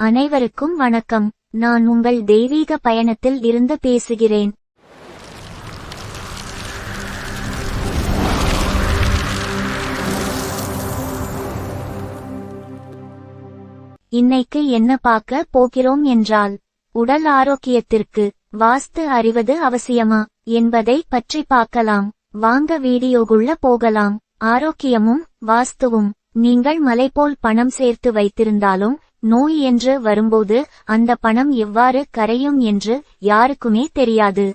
அனைவருக்கும் வணக்கம். நான் உங்கள் தெய்வீக பயணத்தில் இருந்து பேசுகிறேன். இன்னைக்கு என்ன பார்க்க போகிறோம் என்றால் உடல் ஆரோக்கியத்திற்கு வாஸ்து அறிவது அவசியமா என்பதை பற்றி பார்க்கலாம். வாங்க வீடியோக்குள்ள போகலாம். ஆரோக்கியமும் வாஸ்துவும் நீங்கள் மலைபோல் பணம் சேர்த்து வைத்திருந்தாலும் நோய் என்று வரும்போது அந்த பணம் எவ்வாறு கரையும் என்று யாருக்குமே தெரியாது.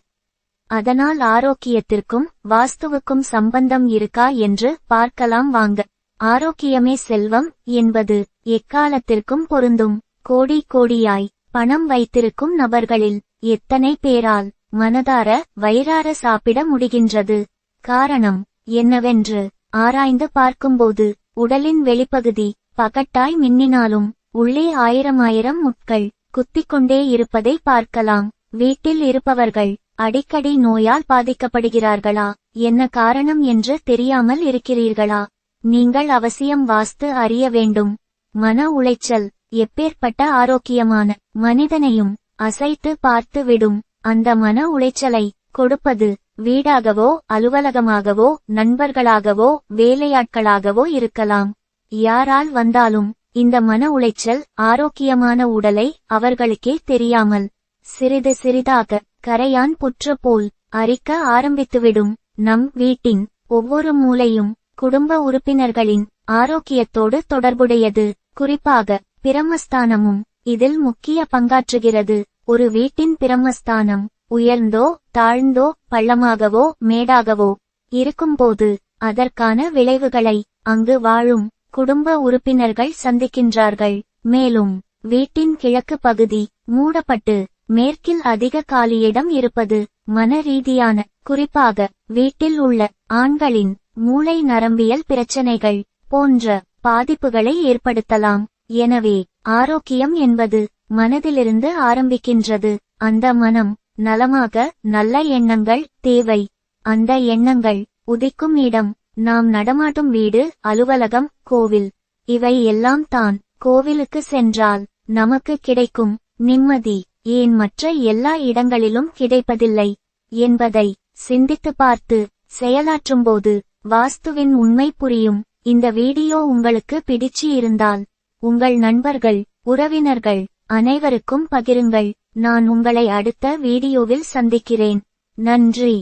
அதனால் ஆரோக்கியத்திற்கும் வாஸ்துவுக்கும் சம்பந்தம் இருக்கா என்று பார்க்கலாம் வாங்க. ஆரோக்கியமே செல்வம் என்பது எக்காலத்திற்கும் பொருந்தும். கோடி கோடியாய் பணம் வைத்திருக்கும் நபர்களில் எத்தனை பேரால் மனதார வயிறார சாப்பிட முடிகின்றது? காரணம் என்னவென்று ஆராய்ந்து பார்க்கும்போது உடலின் வெளிப்பகுதி பகட்டாய் மின்னினாலும் உள்ளே ஆயிரம் ஆயிரம் முட்கள் குத்திக்கொண்டே இருப்பதை பார்க்கலாம். வீட்டில் இருப்பவர்கள் அடிக்கடி நோயால் பாதிக்கப்படுகிறார்களா? என்ன காரணம் என்று தெரியாமல் இருக்கிறீர்களா? நீங்கள் அவசியம் வாஸ்து அறிய வேண்டும். மன உளைச்சல் எப்பேற்பட்ட ஆரோக்கியமான மனிதனையும் அசைத்து பார்த்து விடும். அந்த மன உளைச்சலை கொடுப்பது வீடாகவோ அலுவலகமாகவோ நண்பர்களாகவோ வேலையாட்களாகவோ இருக்கலாம். யாரால் வந்தாலும் இந்த மன உளைச்சல் ஆரோக்கியமான உடலை அவர்களுக்கே தெரியாமல் சிறிது சிறிதாக கரையான் புற்று போல் அரிக்க ஆரம்பித்துவிடும். நம் வீட்டின் ஒவ்வொரு மூலையும் குடும்ப உறுப்பினர்களின் ஆரோக்கியத்தோடு தொடர்புடையது. குறிப்பாக பிரமஸ்தானமும் இதில் முக்கிய பங்காற்றுகிறது. ஒரு வீட்டின் பிரமஸ்தானம் உயர்ந்தோ தாழ்ந்தோ பள்ளமாகவோ மேடாகவோ இருக்கும்போது அதற்கான விளைவுகளை அங்கு வாழும் குடும்ப உறுப்பினர்கள் சந்திக்கின்றார்கள். மேலும் வீட்டின் கிழக்கு பகுதி மூடப்பட்டு மேற்கில் அதிக காலியிடம் இருப்பது மன ரீதியான குறிப்பாக வீட்டில் உள்ள ஆண்களின் மூளை நரம்பியல் பிரச்சனைகள் போன்ற பாதிப்புகளை ஏற்படுத்தலாம். எனவே ஆரோக்கியம் என்பது மனதிலிருந்து ஆரம்பிக்கின்றது. அந்த மனம் நலமாக நல்ல எண்ணங்கள் தேவை. அந்த எண்ணங்கள் உதிக்கும் இடம் நாம் நடமாட்டும் வீடு அலுவலகம் கோவில். இவை எல்லாம் தான் கோவிலுக்கு சென்றால் நமக்கு கிடைக்கும் நிம்மதி. ஏன் மற்ற எல்லா இடங்களிலும் கிடைப்பதில்லை என்பதை சிந்தித்து பார்த்து செயலாற்றும்போது வாஸ்துவின் உண்மை புரியும். இந்த வீடியோ உங்களுக்கு பிடிச்சு இருந்தால் உங்கள் நண்பர்கள் உறவினர்கள் அனைவருக்கும் பகிருங்கள். நான் உங்களை அடுத்த வீடியோவில் சந்திக்கிறேன். நன்றி.